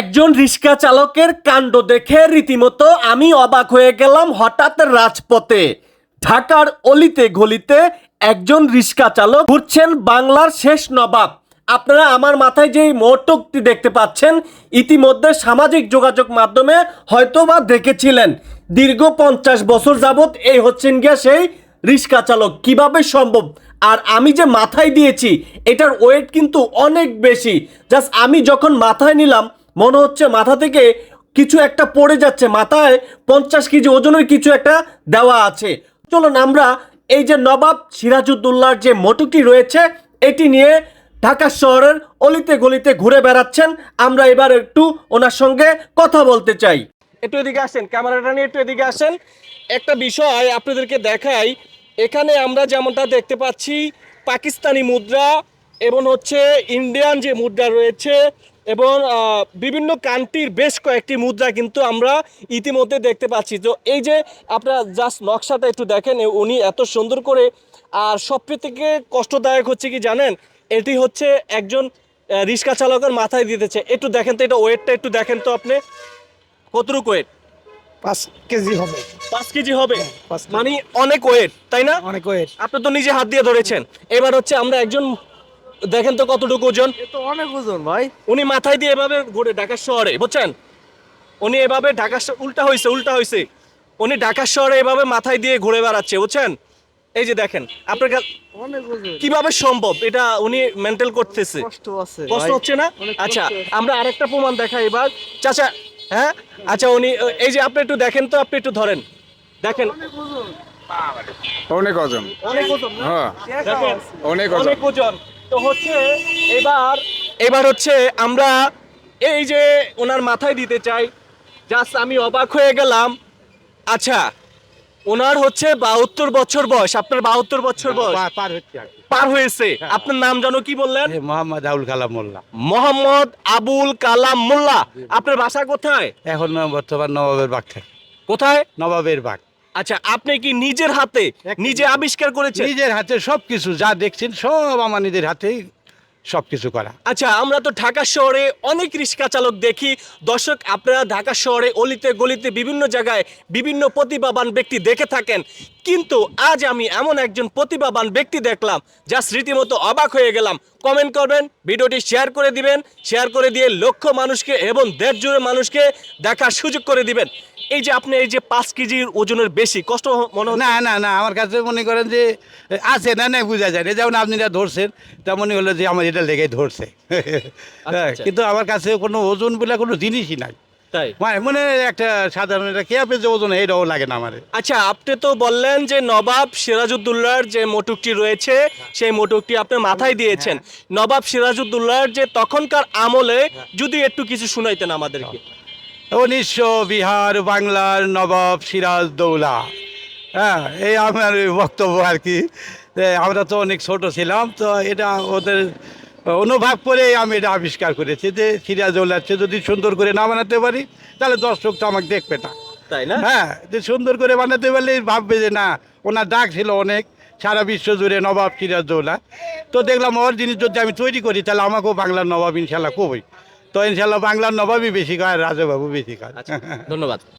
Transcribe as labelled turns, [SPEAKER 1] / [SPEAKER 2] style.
[SPEAKER 1] একজন রিক্সা চালকের কাণ্ড দেখে রীতিমতো আমি অবাক হয়ে গেলাম হঠাৎ রাজপথে। ঢাকার অলিতে গলিতে একজন রিক্সা চালক ঘুরছেন বাংলার শেষ নবাব। আপনারা আমার মাথায় যে মোটকটি দেখতে পাচ্ছেন, ইতিমধ্যে সামাজিক যোগাযোগ মাধ্যমে হয়তো বা দেখেছিলেন। দীর্ঘ পঞ্চাশ বছর যাবৎ এই হচ্ছেন গিয়া সেই রিক্সা চালক। কীভাবে সম্ভব? আর আমি যে মাথায় দিয়েছি, এটার ওয়েট কিন্তু অনেক বেশি। জাস্ট আমি যখন মাথায় নিলাম মনে হচ্ছে মাথা থেকে কিছু একটা পড়ে যাচ্ছে, মাথায় পঞ্চাশ কেজি ওজনের কিছু একটা দেওয়া আছে। চলুন আমরা এই যে নবাব সিরাজউদ্দৌলার যে মোটুটি রয়েছে, এটি নিয়ে ঢাকা শহরের অলিতে গলিতে ঘুরে বেড়াচ্ছেন। আমরা এবার একটু ওনার সঙ্গে কথা বলতে চাই। একটু এদিকে আসেন, ক্যামেরাটা নিয়ে একটু এদিকে আসেন। একটা বিষয় আপনাদেরকে দেখাই, এখানে আমরা যেমনটা দেখতে পাচ্ছি, পাকিস্তানি মুদ্রা এবং হচ্ছে ইন্ডিয়ান যে মুদ্রা রয়েছে এবং বিভিন্ন কান্ট্রির বেশ কয়েকটি মুদ্রা কিন্তু আমরা ইতিমধ্যে দেখতে পাচ্ছি। তো এই যে আপনারা জাস্ট নকশাটা একটু দেখেন উনি এত সুন্দর করে আর সব থেকে কষ্টদায়ক হচ্ছে কি জানেন? এটি হচ্ছে একজন রিক্সা চালকের মাথায় দিতেছে। একটু দেখেন তো এটা ওয়েটটা একটু দেখেন তো আপনি। কতটুকু ওয়েট
[SPEAKER 2] পাঁচ কেজি হবে।
[SPEAKER 1] পাঁচ কেজি হবে? মানে অনেক ওয়েট তাই না?
[SPEAKER 2] অনেক ওয়েট
[SPEAKER 1] আপনি তো নিজে হাত দিয়ে ধরেছেন। এবার হচ্ছে আমরা একজন দেখেন তো কতটুকু ওজন?
[SPEAKER 2] তো অনেক ওজন ভাই।
[SPEAKER 1] উনি মাথায় দিয়ে এভাবে ঘুরে ঢাকা শহরে বুঝছেন? উনি এভাবে ঢাকা উল্টা হয়েছে উল্টা হয়েছে উনি ঢাকা শহরে এভাবে মাথায় দিয়ে ঘুরে বেড়াচ্ছে বুঝছেন? এই যে দেখেন আপনার কা-
[SPEAKER 2] অনেক ওজন।
[SPEAKER 1] কীভাবে সম্ভব? এটা উনি মেন্টেল করতেছে।
[SPEAKER 2] কষ্ট আছে
[SPEAKER 1] কষ্ট হচ্ছে না? আচ্ছা। আমরা আরেকটা প্রমাণ দেখাই এবার। চাচা হ্যাঁ? আচ্ছা উনি এই যে আপনি একটু দেখেন তো আপনি একটু ধরেন। দেখেন।
[SPEAKER 2] অনেক ওজন।
[SPEAKER 3] অনেক ওজন।
[SPEAKER 1] অনেক ওজন না?
[SPEAKER 3] হ্যাঁ। অনেক ওজন।
[SPEAKER 1] অনেক ওজন। তো হচ্ছে এবার এবার হচ্ছে আমরা এই যে ওনার মাথায় দিতে চাই জাস্ট আমি অবাক হয়ে গেলাম। আচ্ছা ওনার হচ্ছে বাহাত্তর বছর বয়স। আপনার বাহাত্তর বছর বয়স।
[SPEAKER 4] পার হচ্ছে
[SPEAKER 1] পার হয়েছে। আপনার নাম জানো কি বললেন?
[SPEAKER 4] মোহাম্মদ আবুল কালাম মোল্লা।
[SPEAKER 1] মোহাম্মদ আবুল কালাম মোল্লা। আপনার বাসা কোথায়?
[SPEAKER 4] এখন বর্তমান নবাবের বাগ থাকে।
[SPEAKER 1] কোথায়?
[SPEAKER 4] নবাবের বাগ।
[SPEAKER 1] আচ্ছা আপনি কি নিজের হাতে নিজে আবিষ্কার করেছেন?
[SPEAKER 4] নিজের হাতে সব কিছু যা দেখছেন সব আমার নিজের হাতেই সব কিছু করা।
[SPEAKER 1] আচ্ছা আমরা তো ঢাকা শহরে অনেক রিক্সা চালক দেখি। দর্শক আপনারা ঢাকা শহরে অলিতে গলিতে বিভিন্ন জায়গায় বিভিন্ন প্রতিভাবান ব্যক্তি দেখে থাকেন। কিন্তু আজ আমি এমন একজন প্রতিভাবান ব্যক্তি দেখলাম যা স্মৃতিমতো অবাক হয়ে গেলাম। কমেন্ট করবেন ভিডিওটি শেয়ার করে দিবেন শেয়ার করে দিয়ে লক্ষ মানুষকে এবং দেড় জুড়ে মানুষকে দেখার সুযোগ করে দিবেন। এই যে আপনি এই যে পাঁচ কেজির ওজনের বেশি কষ্ট মনে
[SPEAKER 4] না না না আমার কাছে মনে করেন যে আছে না না বোঝা যায় না। যেমন আপনি এটা ধরছেন তা মনে হলো যে আমার এটা লেগে ধরছে। হ্যাঁ,
[SPEAKER 1] আচ্ছা।
[SPEAKER 4] কিন্তু আমার কাছে কোনো ওজন বলে কোনো জিনিসই নাই।
[SPEAKER 1] তাই?
[SPEAKER 4] মানে মনে হয় একটা সাধারণ একটা কেয়াপের যে ওজন এটাও লাগে না আমার।
[SPEAKER 1] আচ্ছা আপনি তো বললেন যে নবাব সিরাজউদ্দৌলার যে মোটুকটি রয়েছে সেই মোটুকটি আপনি মাথায় দিয়েছেন। নবাব সিরাজউদ্দৌলার যে তখনকার আমলে যদি একটু কিছু শুনাইতেন আমাদেরকে।
[SPEAKER 4] উনিশশো বিহার বাংলার নবাব সিরাজ দৌলা হ্যাঁ এই আমার বক্তব্য আর কি। আমরা তো অনেক ছোট ছিলাম তো এটা ওদের অনুভব করে আমি এটা আবিষ্কার করেছি যে সিরাজ দৌলার যদি সুন্দর করে না বানাতে পারি তাহলে দর্শক তো আমাকে দেখবে না।
[SPEAKER 1] তাই না?
[SPEAKER 4] হ্যাঁ যে সুন্দর করে বানাতে পারলে ভাববে যে না ওনার ডাক ছিল অনেক সারা বিশ্ব জুড়ে নবাব সিরাজদৌল্লা তো দেখলাম ওর জিনিস যদি আমি তৈরি করি তাহলে আমাকেও বাংলার নবাব ইনশাল্লাহ কবই তো ইনশাল্লাহ বাংলার নবাবই বেশি কাজ রাজাবাবু বেশি কাজ
[SPEAKER 1] আচ্ছা ধন্যবাদ।